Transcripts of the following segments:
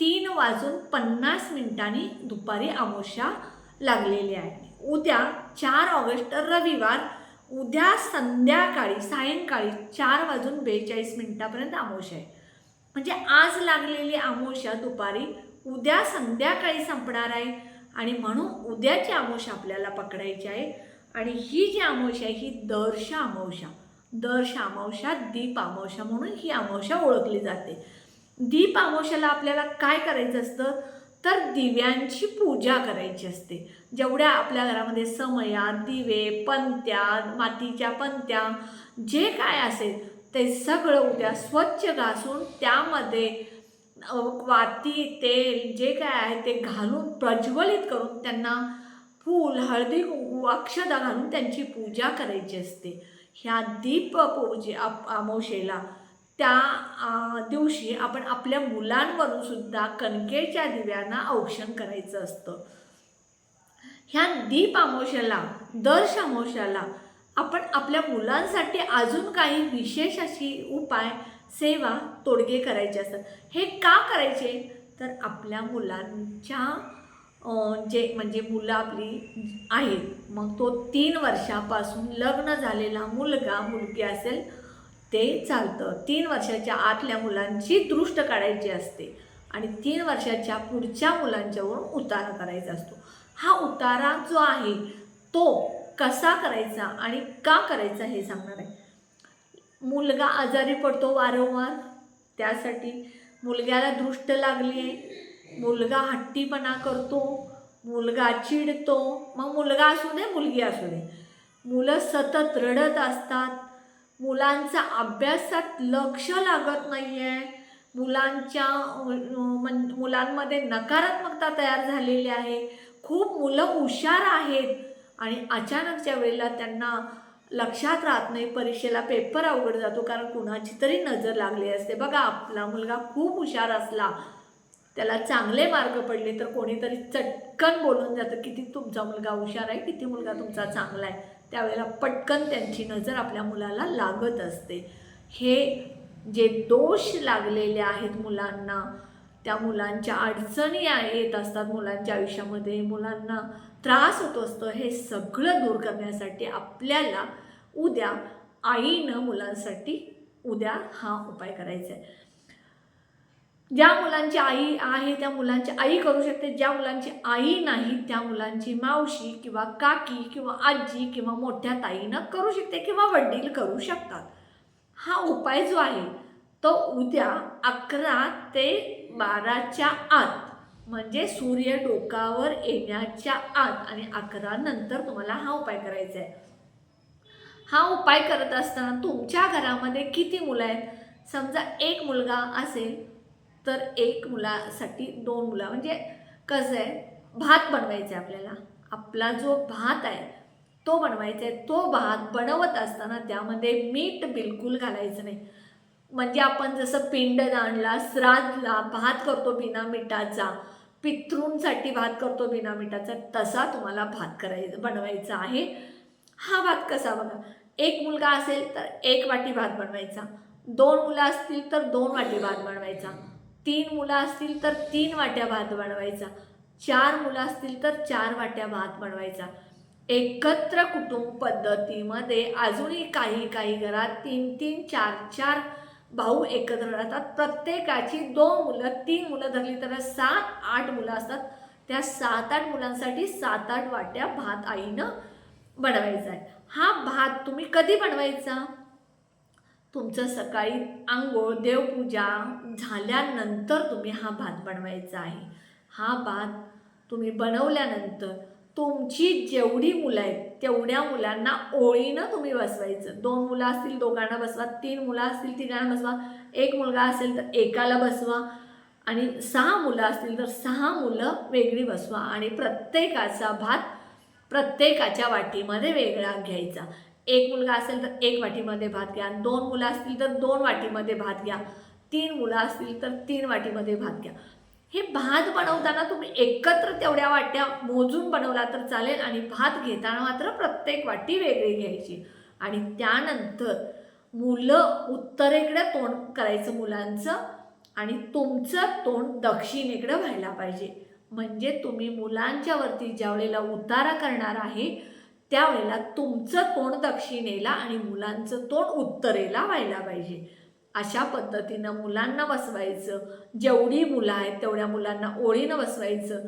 तीन वाजून पन्नास मिनिटांनी दुपारी अमावस्या लागलेली आहे उद्या चार ऑगस्ट रविवार उद्या संध्याकाळी सायंकाळी चार वाजून बेचाळीस मिनिटापर्यंत अमावस्या आहे. म्हणजे आज लागलेली अमावस्या दुपारी उद्या संध्याकाळी संपणार आहे आणि म्हणून उद्याची अमावस्या आपल्याला पकडायची आहे आणि ही जी अमावस्या आहे ही दर्श अमावस्या दर्श अमावस्या दीप अमावस्या म्हणून ही अमावस्या ओळखली जाते. दीप अमावस्याला आपल्याला काय करायचं असतं? तर दिव्यांची पूजा करायची असते. जेवढ्या आपल्या घरामध्ये समया दिवे पंत्या मातीच्या पंत्या जे काय असेल ते सगळं उद्या स्वच्छ घासून त्यामध्ये वाती तेल जे काय आहे ते घालून प्रज्वलित करून त्यांना फूल हळदी अक्षदा घालून त्यांची पूजा करायची असते. ह्या दीप पूजे अमावशेला अमावस्येला त्या दिवशी आपण आपल्या मुलांवरून सुद्धा कणकेच्या दिव्यांना औक्षण करायचं असतं. ह्या दीप आमोशाला दर अमावस्याला आपण आपल्या मुलांसाठी अजून काही विशेष अशी उपाय सेवा तोडगे करायचे असतात. हे का करायचे? तर आपल्या मुलांच्या जे म्हणजे मुलं आपली आहेत मग तो तीन वर्षापासून लग्न झालेला मुलगा मुलगी असेल ते चालतं. तीन वर्षाच्या आतल्या मुलांची दृष्ट काढायची असते आणि तीन वर्षाच्या पुढच्या मुलांच्यावरून उतारा करायचा असतो. हा उतारा जो आहे तो कसा करायचा आणि का करायचा हे सांगणार आहे. मुलगा आजारी पडतो वारंवार त्यासाठी मुलग्याला दृष्ट लागली आहे. मुलगा हट्टीपणा करतो मुलगा चिडतो मग मुलगा असू दे मुलगी असू दे. मुलं सतत रडत असतात मुलांचा अभ्यासात लक्ष लागत नाही आहे मुलांच्या मन मुलांमध्ये नकारात्मकता तयार झालेली आहे. खूप मुलं हुशार आहेत. आणि अचानकच्या वेळेला त्यांना लक्षात राहत नाही परीक्षेला पेपर अवघड जातो कारण कुणाची तरी नजर लागली असते. बघा आपला मुलगा खूप हुशार असला त्याला चांगले मार्ग पडले तर कोणीतरी चटकन बोलून जातं किती तुमचा मुलगा हुशार आहे किती मुलगा तुमचा चांगला आहे. त्यावेळेला पटकन त्यांची नजर आपल्या मुलाला लागत असते. हे जे दोष लागलेले आहेत मुलांना त्या मुलांच्या अडचणी येत असतात मुलांच्या आयुष्यामध्ये मुलांना त्रास होत असतो हे सगळं दूर करण्यासाठी आपल्याला उद्या आईनं मुलांसाठी उद्या हा उपाय करायचा आहे. ज्या मुलांची आई आहे त्या मुलांची आई करू शकते. ज्या मुलांची आई नाही त्या मुलांची मावशी किंवा काकी किंवा आजी किंवा मोठ्या ताईनं करू शकते किंवा वडील करू शकतात. हा उपाय जो आहे तो उद्या अकरा ते बाराच्या आत म्हणजे सूर्य डोकावर येण्याच्या आत आणि अकरा नंतर तुम्हाला हा उपाय करायचा आहे हा उपाय करत असताना तुमच्या घरामध्ये किती मुलं आहेत? समजा एक मुलगा असेल तर एक मुलासाठी दोन मुलं म्हणजे कसं आहे भात बनवायचा आहे आपल्याला. आपला जो भात आहे तो बनवायचा आहे. तो भात बनवत असताना त्यामध्ये मीठ बिलकुल घालायचं नाही. म्हणजे आपण जसं पिंडदानला श्राद्धला भात करतो बिना मिठाचा पितृंसाठी भात करतो बिना मिठाचा तसा तुम्हाला भात करायचा बनवायचा आहे. हा भात कसा बघा एक मुलगा असेल तर एक वाटी भात बनवायचा. दोन मुलं असतील तर दोन वाटी भात बनवायचा. तीन मुलं असतील तर तीन वाट्या भात बनवायचा. चार मुलं असतील तर चार वाट्या भात बनवायचा. एकत्र कुटुंब पद्धतीमध्ये अजूनही काही काही घरात तीन तीन चार चार भाऊ एकत्र राहतात. प्रत्येकाची दोन मुलं तीन मुलं धरली तर सात आठ मुलं असतात. त्या सात आठ मुलांसाठी सात आठ वाट्या भात आईनं बनवायचा आहे. हा भात तुम्ही कधी बनवायचा? तुमचं सकाळी आंघोळ देवपूजा झाल्यानंतर तुम्ही हा भात बनवायचा आहे. हा भात तुम्ही बनवल्यानंतर तुमची जेवढी मुलं आहेत तेवढ्या मुलांना ओळीनं तुम्ही बसवायचं. दोन मुलं असतील दोघांना बसवा. तीन मुलं असतील तिघांना बसवा. एक मुलगा असेल तर एकाला बसवा. आणि सहा मुलं असतील तर सहा मुलं वेगळी बसवा. आणि प्रत्येकाचा भात प्रत्येकाच्या वाटीमध्ये वेगळा घ्यायचा. एक मुलगा असेल तर एक वाटीमध्ये भात घ्या. दोन मुलं असतील तर दोन वाटीमध्ये भात घ्या. तीन मुलं असतील तर तीन वाटीमध्ये भात घ्या. हे भात बनवताना तुम्ही एकत्र तेवढ्या वाट्या मोजून बनवला तर चालेल आणि भात घेताना मात्र प्रत्येक वाटी वेगळी घ्यायची. आणि त्यानंतर मुलं उत्तरेकडे तोंड करायचं मुलांचं आणि तुमचं तोंड दक्षिणेकडे व्हायला पाहिजे. म्हणजे तुम्ही मुलांच्यावरती ज्यावेळेला ज्या वेळेला उतारा करणार आहे त्यावेळेला तुमचं तोंड दक्षिणेला आणि मुलांचं तोंड उत्तरेला व्हायला पाहिजे. अशा पद्धतीनं मुलांना बसवायचं. जेवढी मुलं आहेत तेवढ्या मुलांना ओळीनं बसवायचं.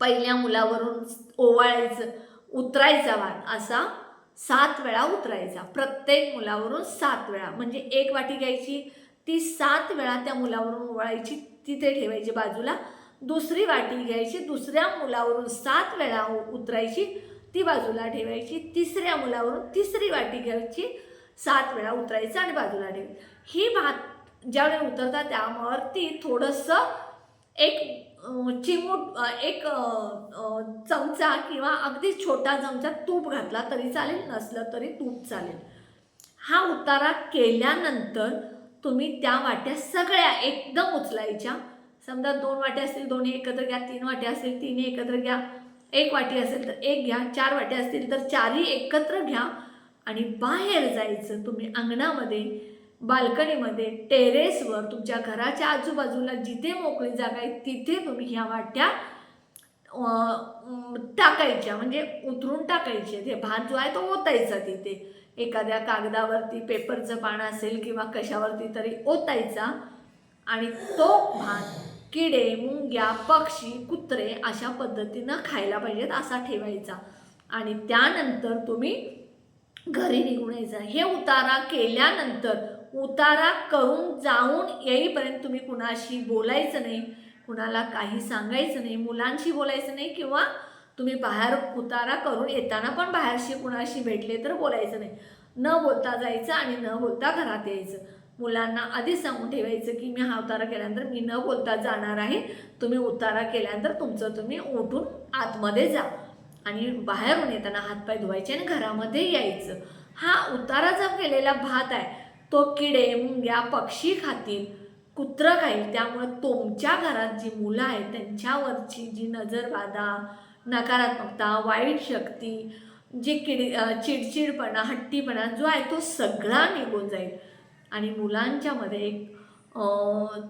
पहिल्या मुलावरून ओवाळायचं. उतरायचा वाट असा सात वेळा उतरायचा. प्रत्येक मुलावरून सात वेळा. म्हणजे एक वाटी घ्यायची ती सात वेळा त्या मुलावरून ओवाळायची तिथे ठेवायची बाजूला. दुसरी वाटी घ्यायची दुसऱ्या मुलावरून सात वेळा उतरायची. ती बाजूला ठेवायची तिसऱ्या मुलावरून तिसरी वाटी घ्यायची सात वेळा उतरायचं आणि बाजूला ठेवायची. ही भात ज्यावेळी उतरतात त्यावरती थोडंसं एक चिमूट एक चमचा किंवा अगदी छोटा चमचा तूप घातला तरी चालेल नसलं तरी तूप चालेल. हा उतारा केल्यानंतर तुम्ही त्या वाट्या सगळ्या एकदम उचलायच्या. समजा दोन वाट्या असतील दोन्ही एकत्र घ्या तीन वाट्या असतील तिन्ही एकत्र घ्या. एक वाटी असेल तर एक घ्या चार वाट्या असतील तर चारही एकत्र घ्या आणि बाहेर जायचं तुम्ही अंगणामध्ये बाल्कनीमध्ये टेरेसवर तुमच्या घराच्या आजूबाजूला जिथे मोकळी जागा आहे तिथे तुम्ही ह्या वाट्या टाकायच्या. म्हणजे उतरून टाकायचे. ते भात जो आहे तो ओतायचा तिथे. एखाद्या कागदावरती पेपरचं पानं असेल किंवा कशावरती तरी ओतायचा आणि तो भात किडे मुंग्या पक्षी कुत्रे अशा पद्धतीनं खायला पाहिजेत असा ठेवायचा. आणि त्यानंतर तुम्ही घरी निघून यायचं. हे उतारा केल्यानंतर उतारा करून जाऊन येईपर्यंत तुम्ही कुणाशी बोलायचं नाही कुणाला काही सांगायचं नाही मुलांशी बोलायचं नाही किंवा तुम्ही बाहेर उतारा करून येताना पण बाहेरशी कुणाशी भेटले तर बोलायचं नाही. न बोलता जायचं आणि न बोलता घरात यायचं. मुलांना आधीच सांगून ठेवायचं की मी हा उतारा केल्यानंतर मी न बोलता जाणार आहे. तुम्ही उतारा केल्यानंतर तुमचं तुम्ही उठून आतमध्ये जा. आणि बाहेरून येताना हातपाय धुवायचे आणि घरामध्ये यायचं. हा उतारा जो केलेला भात आहे तो किडे मुंग्या पक्षी खातील कुत्रं खाईल त्यामुळे तुमच्या घरात जी मुलं आहेत त्यांच्यावरची जी नजरबाधा नकारात्मकता वाईट शक्ती जी किडी चिडचिडपणा हट्टीपणा जो आहे तो सगळा निघून जाईल. आणि मुलांच्यामध्ये एक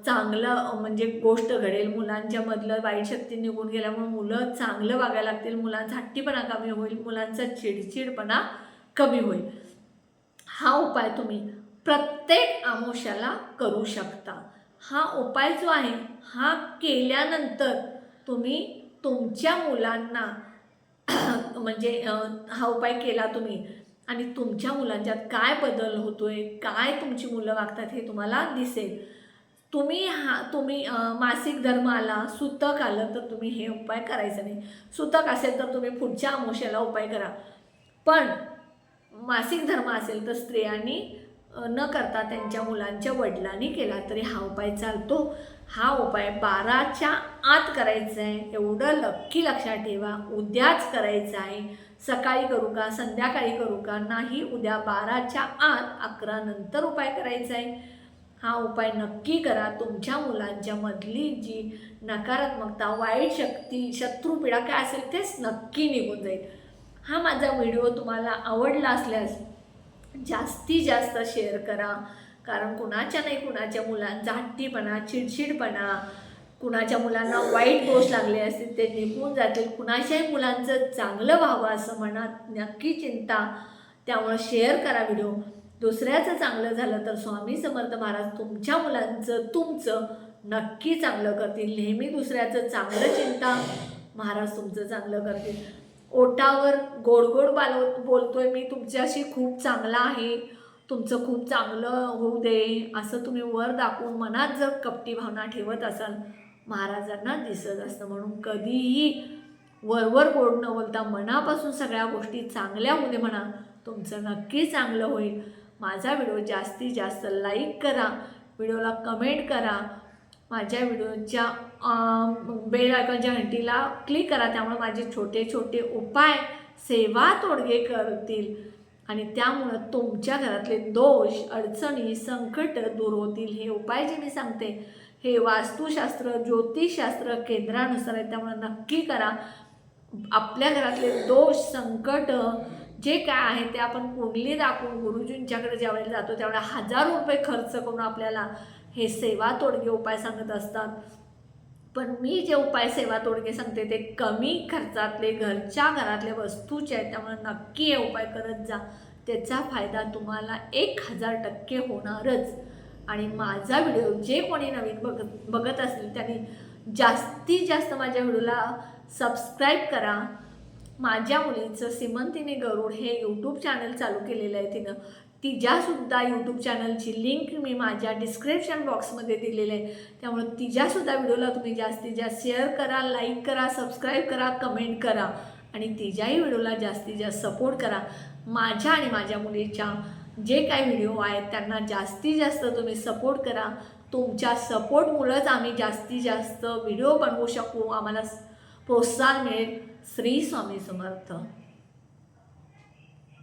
चांगलं म्हणजे गोष्ट घडेल. मुलांच्यामधलं वाईट शक्ती निघून गेल्यामुळे मुलं चांगलं वागायला लागतील. मुलांचा हट्टीपणा कमी होईल. मुलांचा चिडचिडपणा कमी होईल. हा उपाय तुम्ही प्रत्येक आमोशाला करू शकता. हा उपाय जो आहे हा केल्यानंतर तुम्ही तुमच्या मुलांना म्हणजे हा उपाय केला तुम्ही आणि तुमच्या मुलांच्यात काय बदल होतो आहे काय तुमची मुलं वागतात हे तुम्हाला दिसेल. तुम्ही हा तुम्ही मासिक धर्म आला सुतक आलं तर तुम्ही हे उपाय करायचं नाही. सुतक असेल तर तुम्ही पुढच्या अमोशेला उपाय करा. पण मासिक धर्म असेल तर स्त्रियांनी न करता त्यांच्या मुलांच्या वडिलांनी केला तरी हा उपाय चालतो. हा उपाय बाराच्या आत करायचा आहे. एवढं नक्की लक्षात ठेवा. उद्याच करायचा आहे. सकाळी करू का संध्याकाळी करू का नाही उद्या बाराच्या आत अकरा नंतर उपाय करायचा आहे. हा उपाय नक्की करा. तुमच्या मुलांच्या मधली जी नकारात्मकता वाईट शक्ती शत्रुपीडा काय असेल तेच नक्की निघून जाईल. हा माझा व्हिडिओ तुम्हाला आवडला असल्यास जास्तीत जास्त शेअर करा. कारण कुणाच्या नाही कुणाच्या मुलांचा हट्टीपणा चिडचिडपणा कुणाच्या मुलांना वाईट दोष लागले असतील ते निघून जातील. कुणाच्याही मुलांचं चांगलं व्हावं असं मनात नक्की चिंता. त्यामुळं शेअर करा व्हिडिओ दुसऱ्याचं चांगलं झालं तर स्वामी समर्थ महाराज तुमच्या मुलांचं तुमचं नक्की चांगलं करतील. नेहमी दुसऱ्याचं चांगलं चिंता महाराज तुमचं चांगलं करतील. ओटावर गोड गोड बालव बोलतोय मी तुमच्याशी खूप चांगला आहे. तुमचं खूप चांगलं होऊ दे. असं तुम्ही वर दाखवून मनात जर कपटी भावना ठेवत असाल महाराजांना दिसत असतं. म्हणून कधीही वरवर गोड न बोलता मनापासून सगळ्या गोष्टी चांगल्या होऊ दे म्हणा. तुमचं नक्की चांगलं होईल. माझा व्हिडिओ जास्तीत जास्त लाईक करा. व्हिडिओला कमेंट करा. माझ्या व्हिडिओच्या बेल आयकॉनच्या घंटीला क्लिक करा. त्यामुळे माझे छोटे छोटे उपाय सेवा तोडगे करतील. आणि त्यामुळं तुमच्या घरातले दोष अडचणी संकट दूर होतील. हे उपाय जे मी सांगते हे वास्तुशास्त्र ज्योतिषशास्त्र केंद्रानुसार आहे त्यामुळे नक्की करा. आपल्या घरातले दोष संकट जे काय आहे ते आपण कुंडली दाखवून गुरुजींच्याकडे ज्यावेळेला जातो त्यावेळेला हजारो रुपये खर्च करून आपल्याला हे सेवा तोडगे उपाय सांगत असतात. पण मी जे उपाय सेवा तोडगे सांगते ते कमी खर्चातले घरच्या घरातल्या वस्तूचे आहेत त्यामुळे नक्की हे उपाय करत जा. त्याचा फायदा तुम्हाला एक हजार टक्के होणारच. आणि माझा व्हिडिओ जे कोणी नवीन बघत बघत असतील त्यांनी जास्तीत जास्त माझ्या व्हिडिओला सबस्क्राईब करा. माझ्या मुलीचं सिमंतिनी गरुड हे यूट्यूब चॅनल चालू केलेलं आहे तिनं. तिच्यासुद्धा यूट्यूब चॅनलची लिंक मी माझ्या डिस्क्रिप्शन बॉक्समध्ये दिलेलं आहे. त्यामुळे तिच्यासुद्धा व्हिडिओला तुम्ही जास्तीत जास्त शेअर करा लाईक करा सबस्क्राईब करा कमेंट करा आणि तिच्याही व्हिडिओला जास्तीत जास्त सपोर्ट करा. माझ्या आणि माझ्या मुलीच्या जे काही व्हिडिओ आहेत त्यांना जास्तीत जास्त तुम्ही सपोर्ट करा. तुमच्या सपोर्टमुळंच आम्ही जास्तीत जास्त व्हिडिओ बनवू शकू. आम्हाला प्रोत्साहन मिळेल. श्री स्वामी समर्थ.